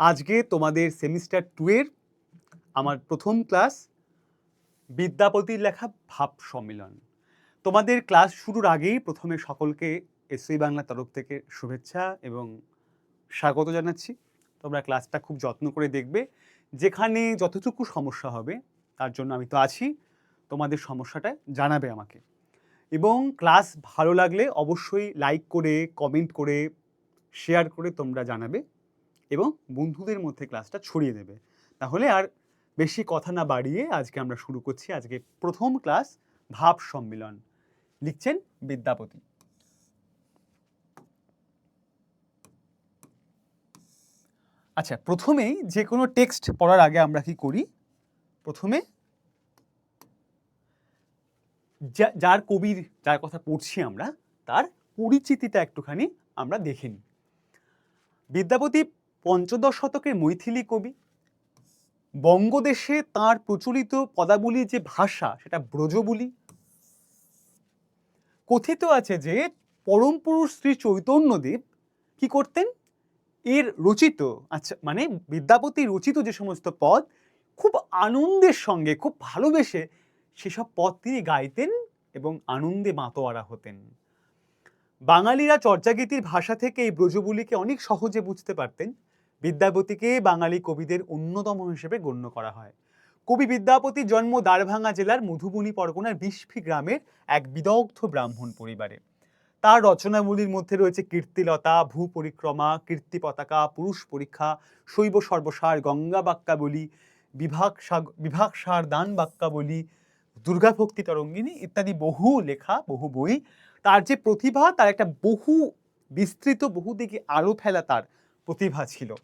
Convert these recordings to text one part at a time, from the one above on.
আজকে তোমাদের semester two এর আমার প্রথম ক্লাস বিদ্যাপতির লেখা ভাব সম্মিলন। তোমাদের ক্লাস শুরুর আগেই প্রথমে সকলকে এসএই বাংলা তরফ থেকে শুভেচ্ছা এবং স্বাগত জানাচ্ছি। তোমরা ক্লাসটা খুব যত্ন করে দেখবে। যেখানে যতটুকু সমস্যা হবে, তার জন্য আমি তো আছি। তোমাদের সমস্যাটা জানাবে আমাকে। এবং ক্লাস ভালো লাগলে অবশ্যই লাইক করে কমেন্ট করে শেয়ার করে তোমরা জানাবে। এবং বন্ধুদের মধ্যে ক্লাসটা ছড়িয়ে দেবে। তাহলে আর বেশি কথা না বাড়িয়ে আজকে আমরা শুরু করছি আজকে প্রথম ক্লাস ভাব সম্মিলন। লিখছেন বিদ্যাপতি। আচ্ছা প্রথমেই যে কোনো টেক্সট পড়ার আগে আমরা কি করি? প্রথমে যার কবির, যার কথা পড়ছি আমরা, তার পরিচিতিটা একটুখানি আমরা দেখে নিই। বিদ্যাপতি পঞ্চদশ শতকের মৈথিলি কবি। বঙ্গদেশে তার প্রচলিত পদাবলী যে ভাষা, সেটা ব্রজবুলি। কথিত আছে যে, পরম পুরুষ শ্রী চৈতন্যদেব কি করতেন? এর রচিত আচ্ছা মানে বিদ্যাপতি রচিত যে সমস্ত পদ, খুব আনন্দের সঙ্গে, খুব ভালোবেসে সেসব পদ তিনি গাইতেন এবং আনন্দে মাতোয়ারা হতেন। বাঙালিরা চর্যাগীতির ভাষা থেকে এই ব্রজবুলিকে অনেক সহজে বুঝতে পারতেন। বিদ্যাপতিকে বাঙালি কবিদের অন্যতম হিসেবে গণ্য করা হয়। কবি বিদ্যাপতির জন্ম দ্বারভাঙা জেলার মধুবনী পরগনার বিষ্ফি গ্রামের এক বিদগ্ধ ব্রাহ্মণ পরিবারে। তার রচনাগুলির মধ্যে রয়েছে কীর্তিলতা ভূ পরিক্রমা কীর্তি পতাকা পুরুষ পরীক্ষা, শৈব সর্বসার, গঙ্গা বাক্যাবলী বিভাগ বিভাগ সার, দান বাক্যাবলী দুর্গাভক্তি তরঙ্গিনী ইত্যাদি বহু লেখা, বহু বই। তার যে প্রতিভা, তার একটা বহু বিস্তৃত, বহুদিকে আলো ফেলা তার প্রতিভা ছিল।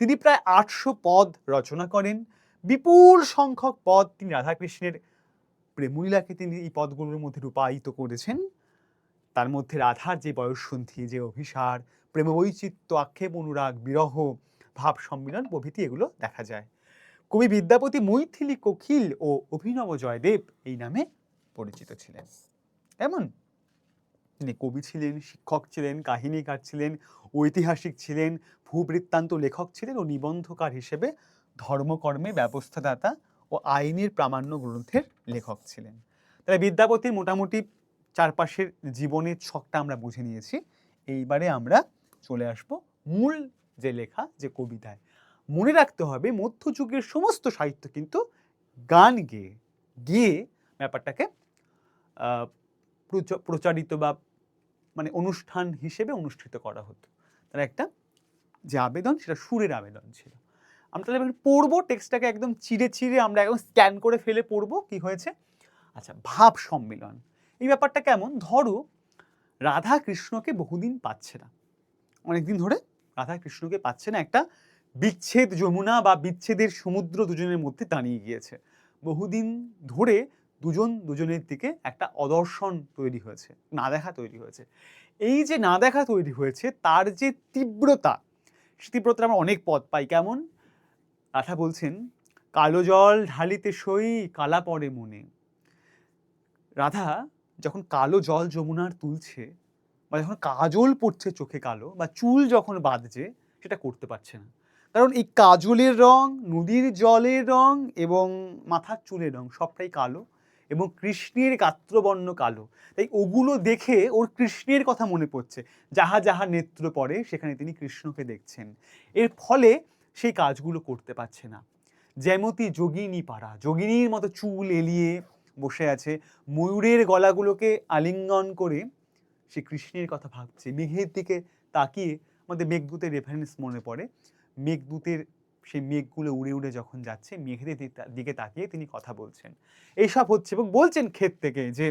তিনি প্রায় আটশো পদ রচনা করেন। বিপুল সংখ্যক পদ তিনি রাধাকৃষ্ণের প্রেমলীলাকে তিনি এই পদগুলোর মধ্যে রূপায়িত করেছেন। তার মধ্যে রাধার যে বয়ঃসন্ধি, যে অভিসার, প্রেমবৈচিত্র্য, আক্ষেপ, অনুরাগ, বিরহ, ভাব সম্মিলন প্রভৃতি এগুলো দেখা যায়। কবি বিদ্যাপতি মৈথিলী কোকিল ও অভিনব জয়দেব এই নামে পরিচিত ছিলেন। এমন তিনি কবি ছিলেন, শিক্ষক ছিলেন, কাহিনীকার ছিলেন, ঐতিহাসিক ছিলেন, ভূবৃত্তান্ত লেখক ছিলেন ও নিবন্ধকার হিসেবে ধর্মকর্মে ব্যবস্থাদাতা ও আইনের প্রামাণ্য গ্রন্থের লেখক ছিলেন। তাহলে বিদ্যাপতির মোটামুটি চারপাশের জীবনের ছকটা আমরা বুঝে নিয়েছি। এইবারে আমরা চলে আসব মূল যে লেখা, যে কবিতায়। মনে রাখতে হবে, মধ্যযুগের সমস্ত সাহিত্য কিন্তু গান গেয়ে, গিয়ে ব্যাপারটাকে প্রচারিত বা মানে অনুষ্ঠান হিসেবে অনুষ্ঠিত করা হতো। তার একটা যে আবেদন, সেটা সুরের আবেদন ছিল। আমরা তাহলে পড়ব, টেক্সটটাকে একদম চিড়ে চিড়ে আমরা একদম স্ক্যান করে ফেলে পড়ব, কি হয়েছে? আচ্ছা ভাব সম্মিলন। এই ব্যাপারটা কেমন? ধরো রাধা কৃষ্ণকে বহুদিন পাচ্ছে না। অনেকদিন ধরে রাধা কৃষ্ণকে পাচ্ছে না, একটা বিচ্ছেদ যমুনা বা বিচ্ছেদের সমুদ্র দুজনের মধ্যে দাঁড়িয়ে গিয়েছে। বহুদিন ধরে দুজন দুজনের দিকে একটা অদর্শন তৈরি হয়েছে, না দেখা তৈরি হয়েছে। এই যে না দেখা তৈরি হয়েছে, তার যে তীব্রতা, সে তীব্রতার আমরা অনেক পথ পাই। কেমন? রাধা বলছেন, কালো জল ঢালিতে সই, কালা পড়ে মনে। রাধা যখন কালো জল যমুনার তুলছে বা যখন কাজল পড়ছে চোখে কালো বা চুল যখন বাঁধছে, সেটা করতে পারছে না। কারণ এই কাজলের রং, নদীর জলের রং এবং মাথার চুলের রং সবটাই কালো। এবং কৃষ্ণের গাত্রবর্ণ কালো। তাই ওগুলো দেখে ওর কৃষ্ণের কথা মনে পড়ছে। যাহা যাহা নেত্র পড়ে, সেখানে তিনি কৃষ্ণকে দেখছেন। এর ফলে সেই কাজগুলো করতে পারছে না। যেমতি যোগিনী পাড়া, যোগিনীর মতো চুল এলিয়ে বসে আছে। ময়ূরের গলাগুলোকে আলিঙ্গন করে সে কৃষ্ণের কথা ভাবছে। মেঘের দিকে তাকিয়ে আমাদের মেঘদূতের রেফারেন্স মনে পড়ে। মেঘদূতের সেই মেঘগুলো উড়ে উড়ে যখন যাচ্ছে, মেঘের দিকে তাকিয়ে তিনি কথা বলছেন। এইসব হচ্ছে এবং বলছেন ক্ষেত থেকে যে,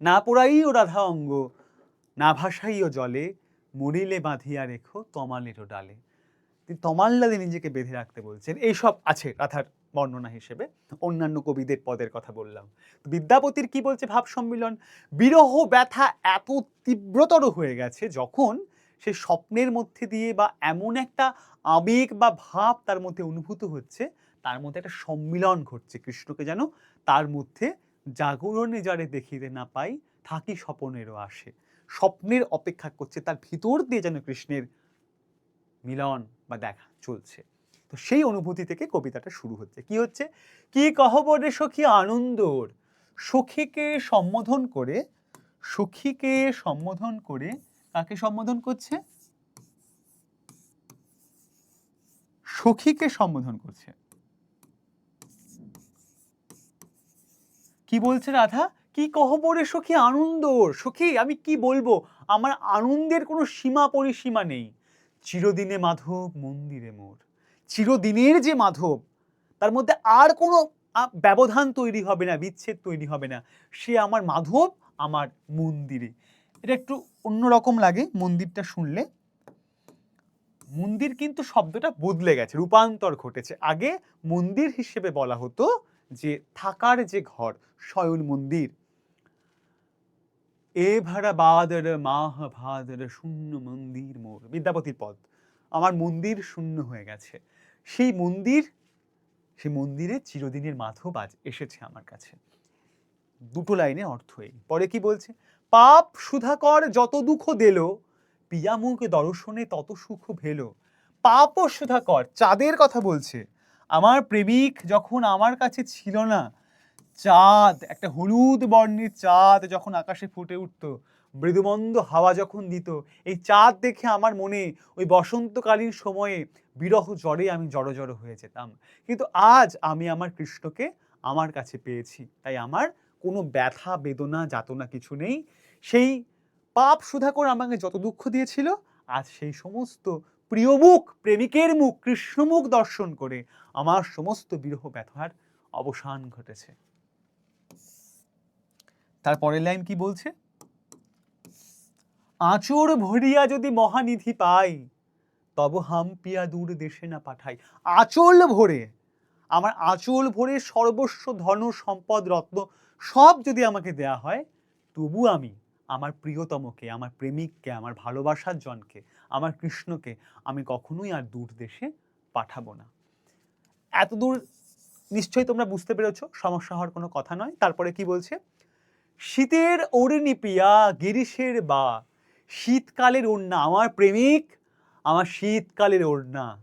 না পোড়াই ও রাধা অঙ্গ, না ভাসাই ও জলে, মরিলে বাঁধিয়া রেখো তমালেরও ডালে। তিনি তমাল্লাদে নিজেকে বেঁধে রাখতে বলছেন, এইসব আছে রাধার বর্ণনা হিসেবে। অন্যান্য কবিদের পদের কথা বললাম। বিদ্যাপতির কি বলছে ভাব সম্মিলন? বিরহ ব্যথা এত তীব্রতর হয়ে গেছে যখন সে স্বপ্নের মধ্যে দিয়ে বা এমন একটা আবেগ বা ভাব তার মধ্যে অনুভূত হচ্ছে, তার মধ্যে একটা সম্মিলন ঘটছে। কৃষ্ণকে যেন তার মধ্যে জাগরণে যারে দেখিতে না পাই, থাকি স্বপনেরও আসে। স্বপ্নের অপেক্ষা করছে, তার ভিতর দিয়ে যেন কৃষ্ণের মিলন বা দেখা চলছে। তো সেই অনুভূতি থেকে কবিতাটা শুরু হচ্ছে। কি হচ্ছে? কি কহবরে সখী আনন্দর? সখীকে সম্বোধন করে, সখীকে সম্বোধন করে কাকে সম্বোধন করছে? সখীকে সম্বোধন করছে। কি বলছে রাধা? কি কহবরে সখী, আনন্দ? সখী, আমি কি বলব? আমার আনন্দের কোনো সীমা পরিসীমা নেই। চিরদিনে মাধব মন্দিরে মোর। চিরদিনের যে মাধব, তার মধ্যে আর কোনো ব্যবধান তৈরি হবে না, বিচ্ছেদ তৈরি হবে না। সে আমার মাধব, আমার মন্দিরে। এটা একটু অন্যরকম লাগে মন্দিরটা শুনলে। মন্দির কিন্তু শব্দটা বদলে গেছে, রূপান্তর ঘটেছে। আগে মন্দির হিসেবে বলা হতো যে থাকার যে ঘর শয়ন মন্দির। এ ভাড়া বাদর, মাহ ভাদর, শূন্য মন্দির মোর, বিদ্যাপতির পদ। আমার মন্দির শূন্য হয়ে গেছে। সেই মন্দির, সেই মন্দিরে চিরদিনের মাধব আজ এসেছে আমার কাছে। দুটো লাইনে অর্থ এই। পরে কি বলছে? পাপ সুধাকর যত দুঃখ দিল পিয়ামুখ দর্শনে তত সুখ ভেল। পাপ সুধাকর, চাঁদের কথা বলছে। আমার প্রেমিক যখন আমার কাছে ছিল না, চাঁদ, একটা হলুদ বর্ণের চাঁদ যখন আকাশে ফুটে উঠত, মৃদুমন্দ হাওয়া যখন দিত, এই চাঁদ দেখে আমার মনে ওই বসন্তকালীন সময়ে বিরহ জ্বরে আমি জড়ো জড়ো হয়ে যেতাম। কিন্তু আজ আমি আমার কৃষ্ণকে আমার কাছে পেয়েছি, তাই আমার কোনো ব্যথা, বেদনা, যাতনা কিছু নেই। সেই পাপ সুধাকর আমাকে যত দুঃখ দিয়েছিল, আজ সেই সমস্ত প্রিয় মুখ, প্রেমিকের মুখ কৃষ্ণমুখ দর্শন করে আমার সমস্ত বিরহ ব্যথার অবসান ঘটেছে। তারপরের লাইন কি বলছে? আঁচড় ভরিয়া যদি মহানিধি পাই, তব হাম্পিয়া দূর দেশে না পাঠাই। আঁচল ভরে, আমার আঁচল ভরে সর্বস্ব ধন সম্পদ রত্ন সব যদি আমাকে দেয়া হয়, তবু আমি আমার প্রিয়তমকে, আমার প্রেমিককে, আমার ভালোবাসার জনকে, আমার কৃষ্ণকে আমি কখনোই আর দূর দেশে পাঠাবো না। এত দূর নিশ্চয়ই তোমরা বুঝতে পেরেছ, সমস্যা হওয়ার কোনো কথা নয়। তারপরে কি বলছে? শীতের ওড়নি পিয়া গিরিশের বা, শীতকালের ওড়না, আমার প্রেমিক, আমার শীতকালের ওড়না,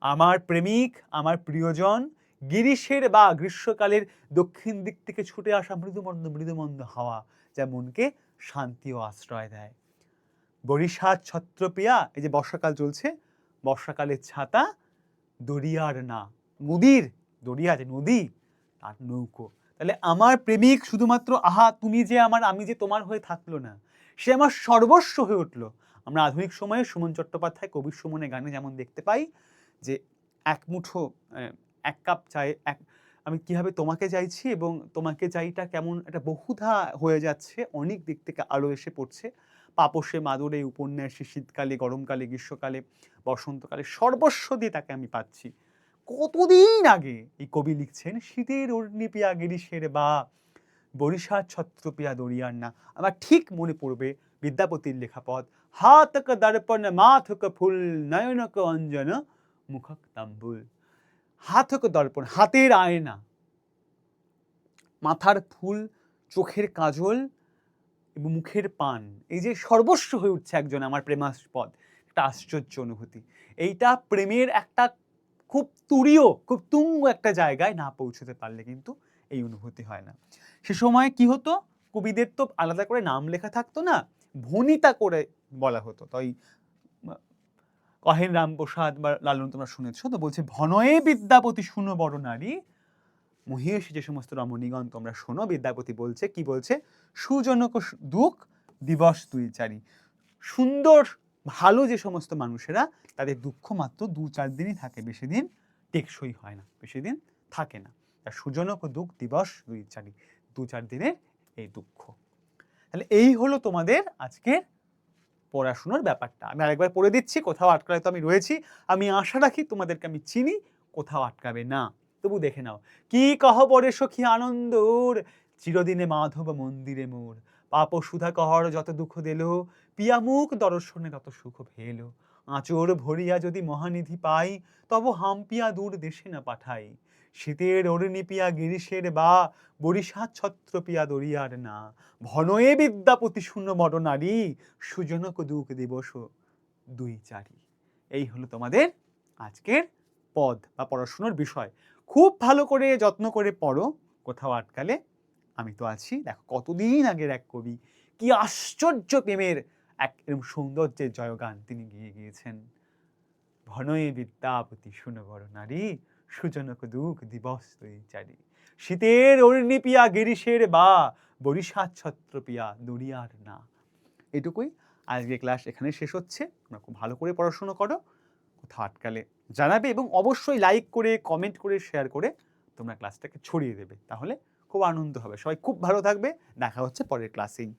আমার প্রেমিক, আমার প্রিয়জন গিরিশের বা গ্রীষ্মকালের দক্ষিণ দিক থেকে ছুটে আসা মৃদুমন্দ মৃদুমন্দ হাওয়া যা মনকে শান্তি ও আশ্রয় দেয়। বরিশার ছত্রপিয়া, এই যে বর্ষাকাল চলছে, বর্ষাকালের ছাতা দরিয়ার না, নদীর, দরিয়া যে নদী, তার নৌকো। তাহলে আমার প্রেমিক শুধুমাত্র, আহা, তুমি যে আমার, আমি যে তোমার হয়ে থাকল না। সে আমার সর্বস্ব হয়ে উঠল। আমরা আধুনিক সময়ে সুমন চট্টোপাধ্যায় কবির সুমনে গানে যেমন দেখতে পাই যে, এক মুঠো এক কাপ চাই, এক, আমি কীভাবে তোমাকে চাইছি এবং তোমাকে চাইটা কেমন একটা বহুধা হয়ে যাচ্ছে, অনেক দিক থেকে আলো এসে পড়ছে। পাপসে, মাদুরে, উপন্যাসে, শীতকালে, গরমকালে, গ্রীষ্মকালে, বসন্তকালে, সর্বস্ব দিয়ে তাকে আমি পাচ্ছি। কতদিন আগে এই কবি লিখছেন, শীতের অর্ণিপিয়া গিরিশের বা বরিশার ছত্রপিয়া দরিয়ার না। আমার ঠিক মনে পড়বে বিদ্যাপতির লেখা পদ হাতক দর্পণ, মাথক ফুল, নয়নক অঞ্জন, মুখক তাম্বুল। হাতক দর্পণ, হাতের আয়না, মাথার ফুল, চোখের কাজল এবং মুখের পান। এই যে সর্বস্ব হয়ে উঠছে একজন আমার প্রেমাস্পদ, একটা আশ্চর্য অনুভূতি। এইটা প্রেমের একটা খুব তুরীয়, খুব তুঙ্গ একটা জায়গায় না পৌঁছতে পারলে কিন্তু এই অনুভূতি হয় না। সে সময় কি হতো? কবিদের তো আলাদা করে নাম লেখা থাকতো না ভনিতা করে বলা হতো। তাই কহেন রামপ্রসাদ বা লালন তোমরা শুনেছো, তো বলছে, ভনয়ে বিদ্যাপতি শুনো বড় নারী। মহিষী যে সমস্ত রমণীগণ তোমরা শোনো, বিদ্যাপতি বলছে, কি বলছে? সুজনক দুঃখ, দিবস দুই চারি সুন্দর, ভালো যে সমস্ত মানুষেরা, তাদের দুঃখ মাত্র দু চার দিনই থাকে, বেশি দিন টেকসই হয় না, বেশি দিন থাকে না। তা সুজনক দুঃখ, দিবস দুই চারি দু চার দিনের এই দুঃখ। তাহলে এই হলো তোমাদের আজকের পড়াশুনোর ব্যাপারটা। আমি আরেকবার পড়ে দিচ্ছি, কোথাও আটকালে তো আমি রয়েছি। আমি আশা রাখি তোমাদেরকে আমি চিনি, কোথাও আটকাবে না। তবু দেখে নাও। কি কহ পরে সখী আনন্দর, চিরদিনে মাধব মন্দিরে মোর। পাপ সুধা কহর যত দুঃখ দিল পিয়ামুখ দর্শনে তত সুখ ভেল। আঁচড় ভরিয়া যদি মহানিধি পাই, তব হাম্পিয়া দূর দেশে না পাঠাই। শীতের অরণি পিয়া গিরিশের বা বরিশা ছত্র পিয়া দরিয়ার না। ভনয়ে বিদ্যাপতি শূন্য বড় নারী, সুজনক দুঃখ দিবস দুই চারি। এই হলো তোমাদের আজকের পদ বা পড়াশুনোর বিষয়। খুব ভালো করে যত্ন করে পড়ো, কোথাও আটকালে। আমি তো আছি, দেখো কতদিন আগের এক কবি। কি আশ্চর্য প্রেমের এক এরকম সৌন্দর্যের জয়গান তিনি গিয়ে গিয়েছেন। ভনয়ে বিদ্যাপতি বড় নারী সুজনক দুঃখ দিবস তুই চারি শীতের অর্ণি পিয়া গিরিশের বা বরিশার ছত্র পিয়া দরিয়ার না। এটুকুই। আজকে ক্লাস এখানে শেষ হচ্ছে। তোমরা খুব ভালো করে পড়াশুনো করো, কোথাও আটকালে জানাবে এবং অবশ্যই লাইক করে কমেন্ট করে শেয়ার করে তোমরা ক্লাসটাকে ছড়িয়ে দেবে। তাহলে খুব আনন্দ হবে। সবাই খুব ভালো থাকবে। দেখা হচ্ছে পরের ক্লাসেই।